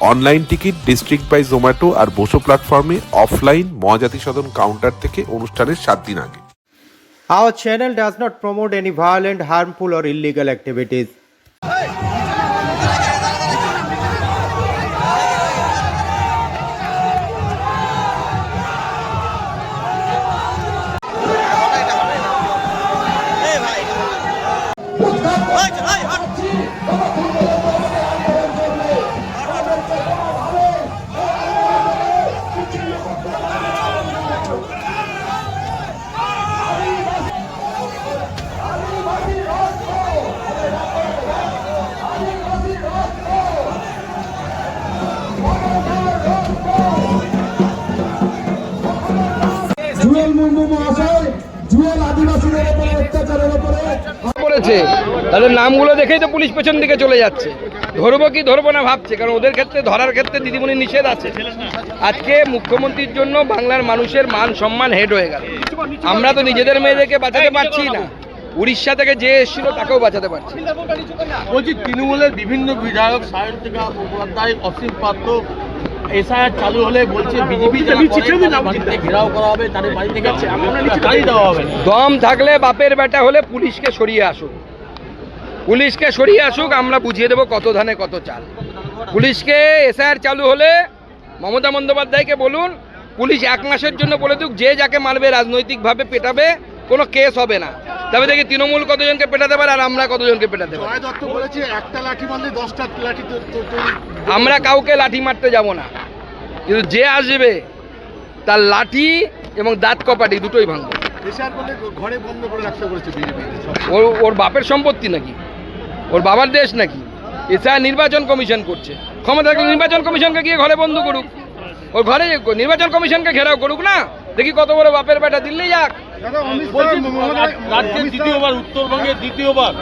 Online ticket district by Zomato আর বসো প্ল্যাটফর্মে offline Mahajati সদন counter থেকে অনুষ্ঠানের সাত দিন আগে Our channel does not promote any violent, harmful, or illegal activities. Jewel করেছে তাদের নামগুলো দেখেই তো পুলিশ পেছন দিকে চলে যাচ্ছে। ধরবো কি ধরবো না ভাবছে, কারণ ওদের ক্ষেত্রে, ধরার ক্ষেত্রে দিদিমণি নিষেধ আছে। আজকে মুখ্যমন্ত্রীর জন্য বাংলার মানুষের মান সম্মান হেড হয়ে গেল। আমরা তো নিজেদের মেয়েদেরকে বাঁচাতে পারছি না। উড়িষ্যা থেকে যে এসেছিল, তাকেও বাঁচাতে পারছি। বলছি, তৃণমূলের বিভিন্ন বিধায়ক, সায়ন্তিকা, মুখোপাধ্যায়, অসীম পাত্র এসআইআর চালু হলে বলছে বিজেপি ঘেরাও করা হবে তাদের বাড়ি থেকে গাড়ি দেওয়া হবে? দম থাকলে বাপের বেটা হলে পুলিশকে সরিয়ে আসুক। পুলিশকে সরিয়ে আসুক আমরা বুঝিয়ে দেবো কত ধানে কত চাল। পুলিশকে এসআইআর চালু হলে মমতা বন্দ্যোপাধ্যায়কে বলুন পুলিশ এক মাসের জন্য বলে দিক যে যাকে মারবে রাজনৈতিকভাবে পেটাবে কোনো কেস হবে না। তবে দেখি তৃণমূল কতজনকে পেটাতে পারে আর আমরা কতজনকে পেটাতে পারি? একটা লাঠি মারলে দশটা লাঠি আমরা কাউকে লাঠি মারতে যাব না। কিন্তু যে আসবে তার লাঠি এবং দাঁত কপাটি দুটোই ভাঙবে। এসআইআর ঘরে বন্ধ করে রাখতে বলেছে ওর ওর বাপের সম্পত্তি নাকি? ওর বাবার দেশ নাকি? এছাড়া নির্বাচন কমিশন করছে। ক্ষমতা নির্বাচন কমিশনকে গিয়ে ঘরে বন্ধ করুক। ওর ঘরে নির্বাচন কমিশনকে ঘেরাও করুক না? দেখি কত বড় বাপের বেটা দিল্লি যাক। রাজ্যের দ্বিতীয়বার উত্তরবঙ্গের দ্বিতীয়বার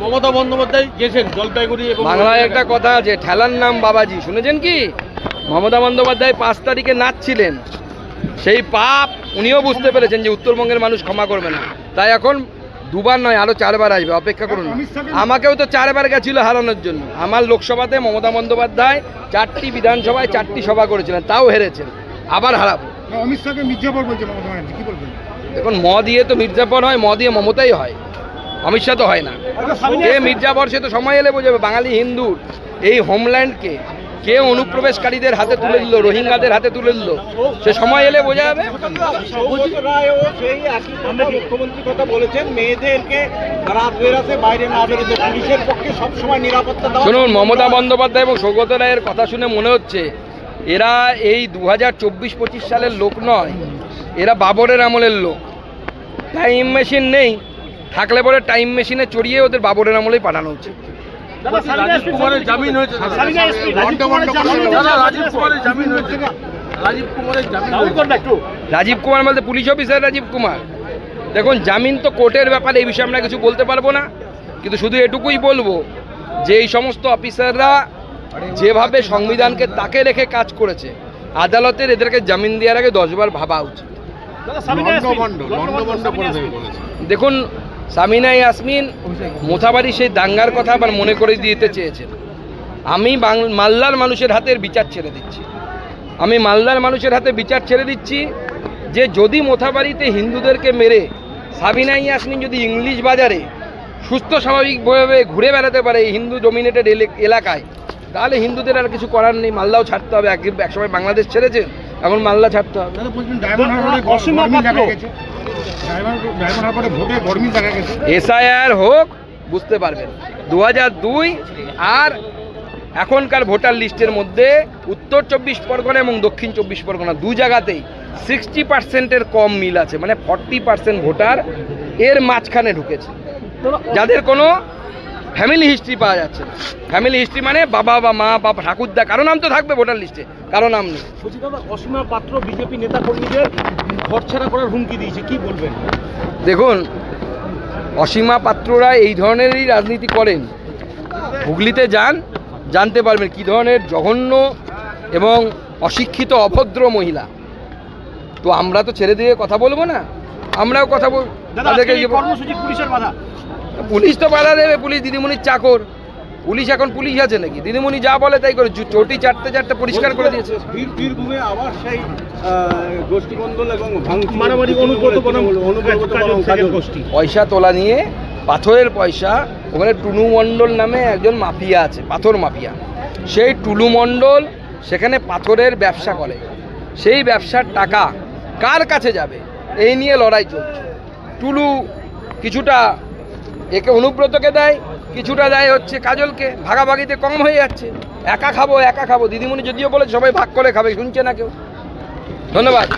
মমতা বন্দ্যোপাধ্যায় গেছেন জলপাইগুড়ি বাংলায় একটা কথা আছে ঠেলার নাম বাবাজি। শুনেছেন কি? মমতা বন্দ্যোপাধ্যায় পাঁচ তারিখে নাচছিলেন। সেই পাপ উনিও বুঝতে পেরেছেন যে উত্তরবঙ্গের মানুষ ক্ষমা করবে না। তাই এখন দুবার নয় আরও চারবার আসবে। অপেক্ষা করুন। আমাকেও তো চারবার গেছিল হারানোর জন্য। আমার লোকসভাতে মমতা বন্দ্যোপাধ্যায় চারটি বিধানসভায় চারটি সভা করেছিলেন তাও হেরেছেন। আবার হারাবো। অমিত শাহকে মির্জাপুর বলছে মমতা ব্যানার্জি কি বলবেন? দেখুন ম দিয়ে তো মির্জাফর হয় ম দিয়ে মমতাই হয়। অমিত শাহ তো হয় না। কে মির্জাফর সে তো সময় এলে বোঝাবে বাঙালি হিন্দু। এই হোমল্যান্ডকে কে অনুপ্রবেশকারীদের হাতে তুলে দিল রোহিঙ্গাদের হাতে তুলে দিল সে সময় এলে বোঝা যাবে মুখ্যমন্ত্রী কথা বলেছেন মেয়েদেরকে রাত বেরাতে বাইরে না বেরোতে পুলিশের পক্ষে সবসময় নিরাপত্তা শুনুন মমতা বন্দ্যোপাধ্যায় এবং সৌগত রায়ের কথা শুনে মনে হচ্ছে এরা এই দু হাজার চব্বিশ পঁচিশ সালের লোক নয় এরা বাবরের আমলের লোক। টাইম মেশিন নেই থাকলে পরে টাইম মেশিনে চড়িয়ে ওদের বাবরের আমলেই পাঠানো উচিত। হয়েছে। রাজীব কুমার বলতে পুলিশ অফিসার রাজীব কুমার। দেখুন জামিন তো কোর্টের ব্যাপারে এই বিষয়ে আমরা কিছু বলতে পারব না কিন্তু শুধু এটুকুই বলব যে এই সমস্ত অফিসাররা যেভাবে সংবিধানকে তাকে রেখে কাজ করেছে আদালতের এদেরকে জামিন দেওয়ার আগে দশবার ভাবা উচিত। দেখুন সামিনা ইয়াসমিন মোথাবাড়ি সেই দাঙ্গার কথা আবার মনে করে দিতে চেয়েছেন। আমি মালদার মানুষের হাতের বিচার ছেড়ে দিচ্ছি। আমি মালদার মানুষের হাতে বিচার ছেড়ে দিচ্ছি যে যদি মোথাবাড়িতে হিন্দুদেরকে মেরে সাবিনা ইয়াসমিন যদি ইংলিশ বাজারে সুস্থ স্বাভাবিকভাবে ঘুরে বেড়াতে পারে হিন্দু ডোমিনেটেড এলাকায় তাহলে হিন্দুদের আর কিছু করার নেই মালদাও ছাড়তে হবে এক একসময় বাংলাদেশ ছেড়েছে এখন মালদা ছাড়তে হবে। এসআইআর হোক বুঝতে পারবেন। দু দুই আর এখনকার ভোটার লিস্টের মধ্যে উত্তর চব্বিশ পরগনা এবং দক্ষিণ চব্বিশ পরগনা দু জায়গাতেই সিক্সটি পার্সেন্টের কম মিল আছে মানে ফর্টি পার্সেন্ট ভোটার এর মাঝখানে ঢুকেছে। যাদের কোনো ফ্যামিলি হিস্ট্রি পাওয়া যাচ্ছে না। ফ্যামিলি হিস্ট্রি মানে বাবা বা মা বা ঠাকুরদা কারও নাম তো থাকবে ভোটার লিস্টে কারও নাম নেই। বলছি দাদা অসীমা পাত্র বিজেপি নেতা কর্মীদের ঘর ছাড়া করার হুমকি দিয়েছে কি বলবেন? দেখুন অসীমা পাত্ররা এই ধরনেরই রাজনীতি করেন। হুগলিতে যান জানতে পারবেন কী ধরনের জঘন্য এবং অশিক্ষিত অভদ্র মহিলা। তো আমরা তো ছেড়ে দিয়ে কথা বলব না। আমরাও কথা বল তাদেরকে কর্মসূচি পুলিশের বাধা। পুলিশ তো বাধা দেবে পুলিশ দিদিমণির চাকর পুলিশ এখন পুলিশ আছে নাকি দিদিমণি যা বলে তাই করে চটি চারটে চারটে পরিষ্কার করে দিয়েছে পয়সা তোলা নিয়ে পাথরের পয়সা ওখানে টুনু মণ্ডল নামে একজন মাফিয়া আছে পাথর মাফিয়া সেই টুলু মণ্ডল সেখানে পাথরের ব্যবসা করে সেই ব্যবসার টাকা কার কাছে যাবে এই নিয়ে লড়াই চলছে টুলু কিছুটা একে অনুব্রতকে দেয়, কিছুটা দেয় হচ্ছে কাজলকে, ভাগাভাগিতে কম হয়ে যাচ্ছে। একা খাব একা খাব। দিদিমণি যদিও বলে সবাই ভাগ করে খাবে, শুনছে না কেউ। ধন্যবাদ।